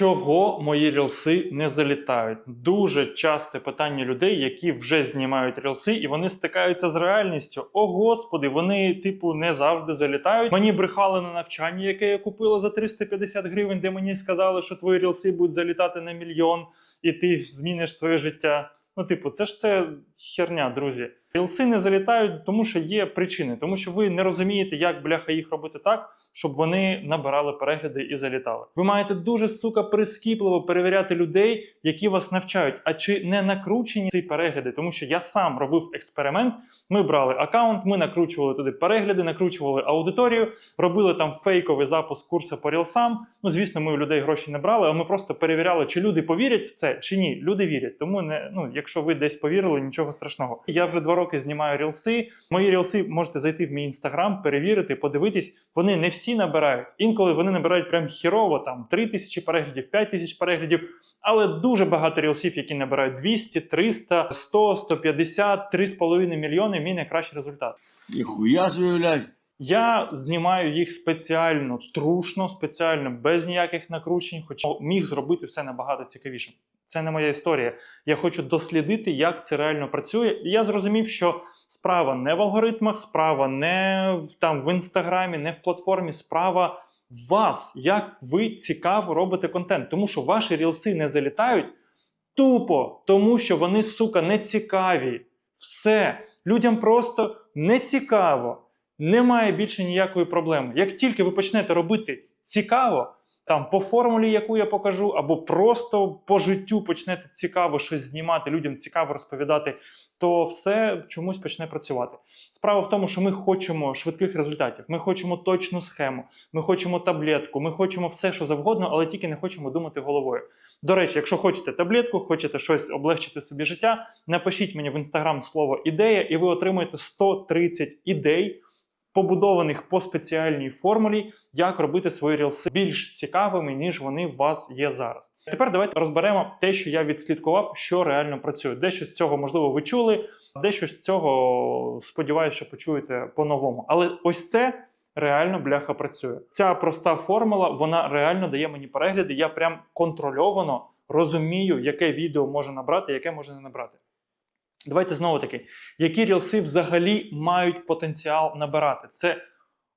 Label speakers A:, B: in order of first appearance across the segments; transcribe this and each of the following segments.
A: Чого мої рілси не залітають? Дуже часте питання людей, які вже знімають рілси, і вони стикаються з реальністю. О господи, вони, типу, не завжди залітають. Мені брехали на навчання, яке я купила за 350 гривень, де мені сказали, що твої рілси будуть залітати на мільйон, і ти зміниш своє життя. Ну, типу, це ж все херня, друзі. Рілси не залітають, тому що є причини, тому що ви не розумієте, як бляха їх робити так, щоб вони набирали перегляди і залітали. Ви маєте дуже сука прискіпливо перевіряти людей, які вас навчають, а чи не накручені ці перегляди, тому що я сам робив експеримент. Ми брали аккаунт, ми накручували туди перегляди, накручували аудиторію, робили там фейковий запуск курсу по рілсам. Ну, звісно, ми у людей гроші не брали, а ми просто перевіряли, чи люди повірять в це, чи ні. Люди вірять. Тому не ну, якщо ви десь повірили, нічого страшного. Я вже два роки знімаю рілси. Мої рілси можете зайти в мій інстаграм, перевірити, подивитись. Вони не всі набирають. Інколи вони набирають прям хірово, там 3 тисячі переглядів, 5 тисяч переглядів. Але дуже багато рілсів, які набирають 200, 300, 100, 150, 3,5 мільйони. Мій найкращий результат.
B: Ніхуя блядь.
A: Я знімаю їх спеціально, трушно, спеціально, без ніяких накручень, хоча міг зробити все набагато цікавішим. Це не моя історія. Я хочу дослідити, як це реально працює. І я зрозумів, що справа не в алгоритмах, справа не там в інстаграмі, не в платформі, справа в вас, як ви цікаво робите контент. Тому що ваші рілси не залітають тупо, тому що вони, сука, не цікаві. Все. Людям просто не цікаво. Немає більше ніякої проблеми. Як тільки ви почнете робити цікаво, там по формулі, яку я покажу, або просто по життю почнете цікаво щось знімати, людям цікаво розповідати, то все чомусь почне працювати. Справа в тому, що ми хочемо швидких результатів, ми хочемо точну схему, ми хочемо таблетку, ми хочемо все, що завгодно, але тільки не хочемо думати головою. До речі, якщо хочете таблетку, хочете щось облегчити собі життя, напишіть мені в інстаграм слово ідея, і ви отримаєте 130 ідей побудованих по спеціальній формулі, як робити свої рілси більш цікавими, ніж вони у вас є зараз. Тепер давайте розберемо те, що я відслідкував, що реально працює. Дещо з цього, можливо, ви чули, дещо з цього сподіваюся, що почуєте по-новому. Але ось це. Реально бляха працює. Ця проста формула, вона реально дає мені перегляди. Я прям контрольовано розумію, яке відео може набрати, яке може не набрати. Давайте знову таки, які рілси взагалі мають потенціал набирати? Це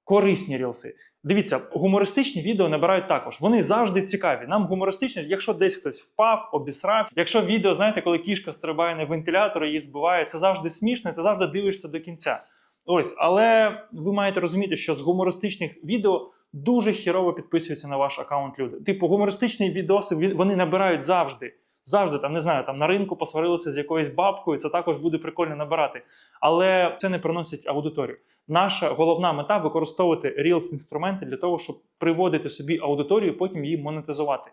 A: корисні рілси. Дивіться, гумористичні відео набирають також. Вони завжди цікаві. Нам гумористичні, якщо десь хтось впав, обісрав. Якщо відео, знаєте, коли кішка стрибає на вентилятор і її збиває, це завжди смішно, це завжди дивишся до кінця. Ось, але ви маєте розуміти, що з гумористичних відео дуже хірово підписуються на ваш аккаунт люди. Типу, гумористичні відоси вони набирають завжди. Завжди там не знаю, там на ринку посварилися з якоюсь бабкою. Це також буде прикольно набирати, але це не приносить аудиторію. Наша головна мета використовувати Reels інструменти для того, щоб приводити собі аудиторію, потім її монетизувати.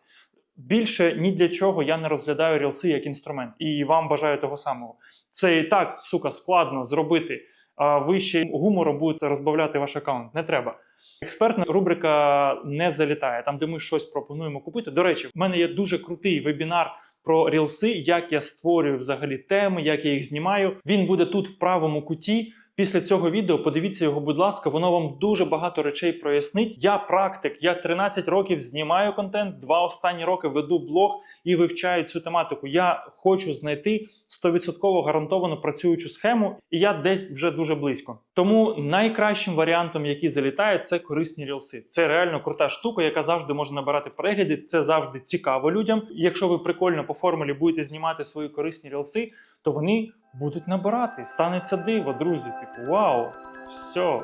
A: Більше ні для чого я не розглядаю рілси як інструмент, і вам бажаю того самого. Це і так сука складно зробити. А ви ще гумором будете розбавляти ваш аккаунт. Не треба. Експертна рубрика не залітає, там, де ми щось пропонуємо купити. До речі, в мене є дуже крутий вебінар про рілси, як я створюю взагалі теми, як я їх знімаю. Він буде тут в правому куті. Після цього відео подивіться його, будь ласка, воно вам дуже багато речей прояснить. Я практик, я 13 років знімаю контент, два останні роки веду блог і вивчаю цю тематику. Я хочу знайти 100% гарантовану працюючу схему, і я десь вже дуже близько. Тому найкращим варіантом, який залітає, це корисні рілси. Це реально крута штука, яка завжди може набирати перегляди. Це завжди цікаво людям. Якщо ви прикольно по формулі будете знімати свої корисні рілси, то вони будуть набирати. Станеться диво, друзі. Типу, вау, все,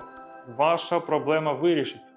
A: ваша проблема вирішиться.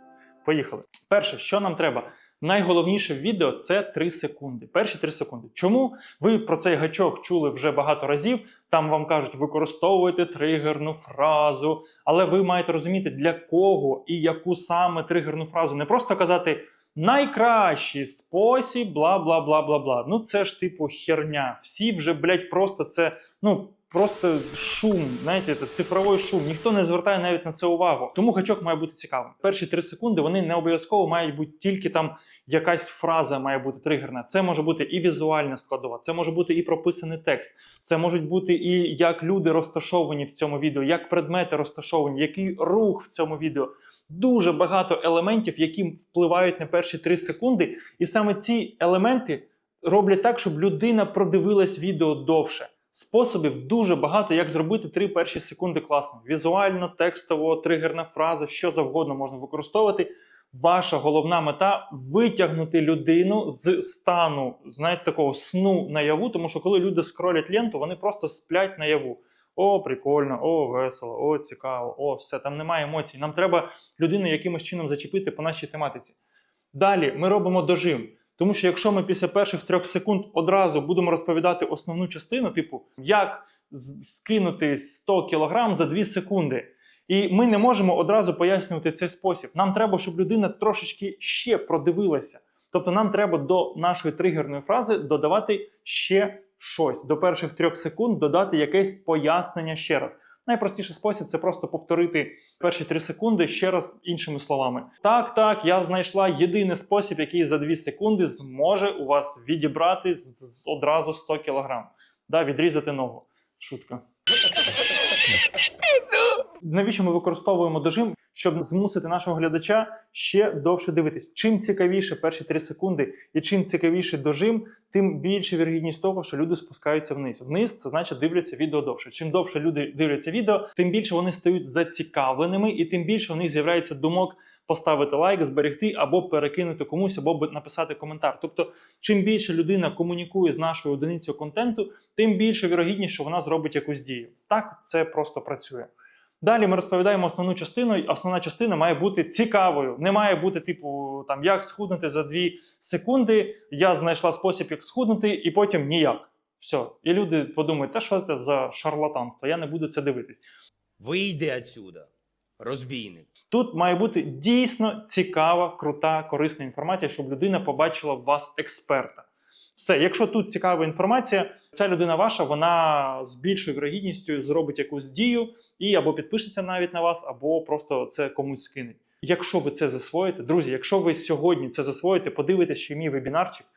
A: Поїхали. Перше, що нам треба? Найголовніше в відео це 3 секунди. Перші 3 секунди. Чому ви про цей гачок чули вже багато разів? Там вам кажуть, використовуйте тригерну фразу, але ви маєте розуміти, для кого і яку саме тригерну фразу. Не просто казати найкращий спосіб, бла бла бла бла бла. Ну це ж типу херня. Всі вже, блядь, просто це, ну. Просто шум, знаєте, це цифровий шум. Ніхто не звертає навіть на це увагу. Тому гачок має бути цікавим. Перші три секунди вони не обов'язково мають бути тільки там якась фраза має бути тригерна. Це може бути і візуальна складова, це може бути і прописаний текст, це можуть бути і як люди розташовані в цьому відео, як предмети розташовані, який рух в цьому відео. дуже багато елементів, які впливають на перші 3 секунди, і саме ці елементи роблять так, щоб людина продивилась відео довше. Способів дуже багато, як зробити три перші секунди класно. Візуально, текстово, тригерна фраза, що завгодно можна використовувати. Ваша головна мета витягнути людину з стану, знаєте, такого сну наяву, тому що коли люди скролять ленту, вони просто сплять наяву. О, прикольно, о, весело, о, цікаво, о, все, там немає емоцій. Нам треба людину якимось чином зачепити по нашій тематиці. Далі ми робимо дожим. Тому що якщо ми після перших трьох секунд одразу будемо розповідати основну частину, типу, як скинути 100 кг за 2 секунди, і ми не можемо одразу пояснювати цей спосіб. Нам треба, щоб людина трошечки ще продивилася. Тобто нам треба до нашої тригерної фрази додавати ще щось. До перших трьох секунд додати якесь пояснення ще раз. Найпростіший спосіб це просто повторити перші три секунди ще раз іншими словами. Так, так, я знайшла єдиний спосіб, який за 2 секунди зможе у вас відібрати з- одразу 100 кілограм. Да, відрізати ногу. Шутка. Навіщо ми використовуємо дожим? Щоб змусити нашого глядача ще довше дивитись. Чим цікавіше перші 3 секунди, і чим цікавіше дожим, тим більше вірогідність того, що люди спускаються вниз. Вниз це значить дивляться відео довше. Чим довше люди дивляться відео, тим більше вони стають зацікавленими, і тим більше у них з'являється думок поставити лайк, зберегти або перекинути комусь, або написати коментар. Тобто, чим більше людина комунікує з нашою одиницею контенту, тим більше вірогідність, що вона зробить якусь дію. Так це просто працює. Далі ми розповідаємо основну частину. і Основна частина має бути цікавою. Не має бути, типу, там як схуднути за 2 секунди. Я знайшла спосіб, як схуднути, і потім ніяк. Все. І люди подумають, та що це за шарлатанство? Я не буду це дивитись.
C: Вийди отсюда, розбійник.
A: Тут має бути дійсно цікава, крута, корисна інформація, щоб людина побачила в вас експерта. Все, якщо тут цікава інформація, ця людина ваша, вона з більшою вірогідністю зробить якусь дію і або підпишеться навіть на вас, або просто це комусь скине. Якщо ви це засвоїте, друзі, якщо ви сьогодні це засвоїте, подивитесь ще мій вебінарчик,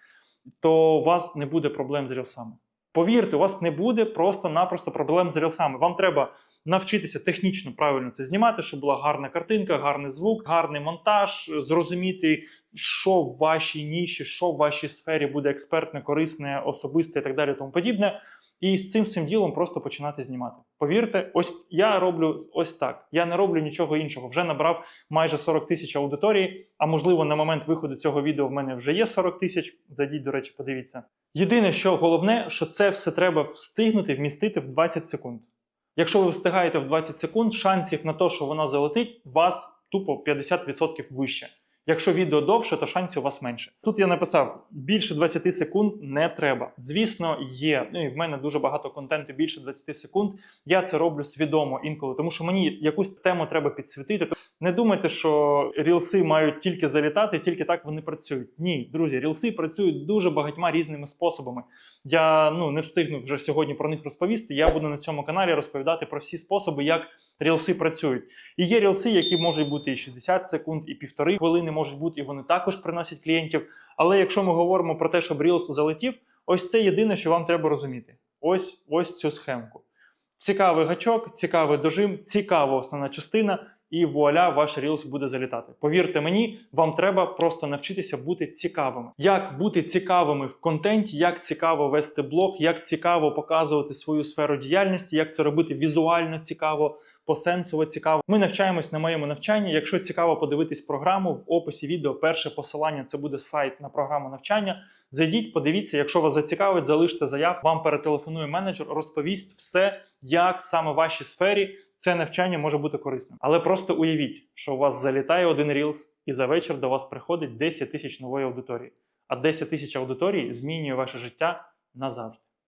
A: то у вас не буде проблем з рілсами. Повірте, у вас не буде просто-напросто проблем з рілсами. Вам треба навчитися технічно правильно це знімати, щоб була гарна картинка, гарний звук, гарний монтаж, зрозуміти, що в вашій ніші, що в вашій сфері буде експертне, корисне, особисте і так далі, тому подібне. І з цим всім ділом просто починати знімати. Повірте, ось я роблю ось так. Я не роблю нічого іншого. Вже набрав майже 40 тисяч аудиторії. А можливо, на момент виходу цього відео в мене вже є 40 тисяч. Зайдіть, до речі, подивіться. Єдине, що головне, що це все треба встигнути вмістити в 20 секунд. Якщо ви встигаєте в 20 секунд, шансів на те, що вона залетить, вас тупо 50% вище. Якщо відео довше, то шансів у вас менше. Тут я написав: більше 20 секунд не треба. Звісно, є. Ну і в мене дуже багато контенту більше 20 секунд. Я це роблю свідомо інколи, тому що мені якусь тему треба підсвітити. Не думайте, що рілси мають тільки залітати, тільки так вони працюють. Ні, друзі, рілси працюють дуже багатьма різними способами. Я ну не встигну вже сьогодні про них розповісти. Я буду на цьому каналі розповідати про всі способи, як рілси працюють. І є рілси, які можуть бути і 60 секунд, і півтори хвилини можуть бути, і вони також приносять клієнтів. Але якщо ми говоримо про те, щоб рілс залетів, ось це єдине, що вам треба розуміти. Ось ось цю схемку. Цікавий гачок, цікавий дожим, цікава основна частина, і вуаля, ваш рілс буде залітати. Повірте мені, вам треба просто навчитися бути цікавими. Як бути цікавими в контенті, як цікаво вести блог, як цікаво показувати свою сферу діяльності, як це робити візуально цікаво, посенсово цікаво. Ми навчаємось на моєму навчанні. Якщо цікаво подивитись програму, в описі відео перше посилання це буде сайт на програму навчання. Зайдіть, подивіться, якщо вас зацікавить, залиште заявку. Вам перетелефонує менеджер, розповість все, як саме в вашій сфері це навчання може бути корисним. Але просто уявіть, що у вас залітає один рілс, і за вечір до вас приходить 10 тисяч нової аудиторії. А 10 тисяч аудиторій змінює ваше життя назавжди.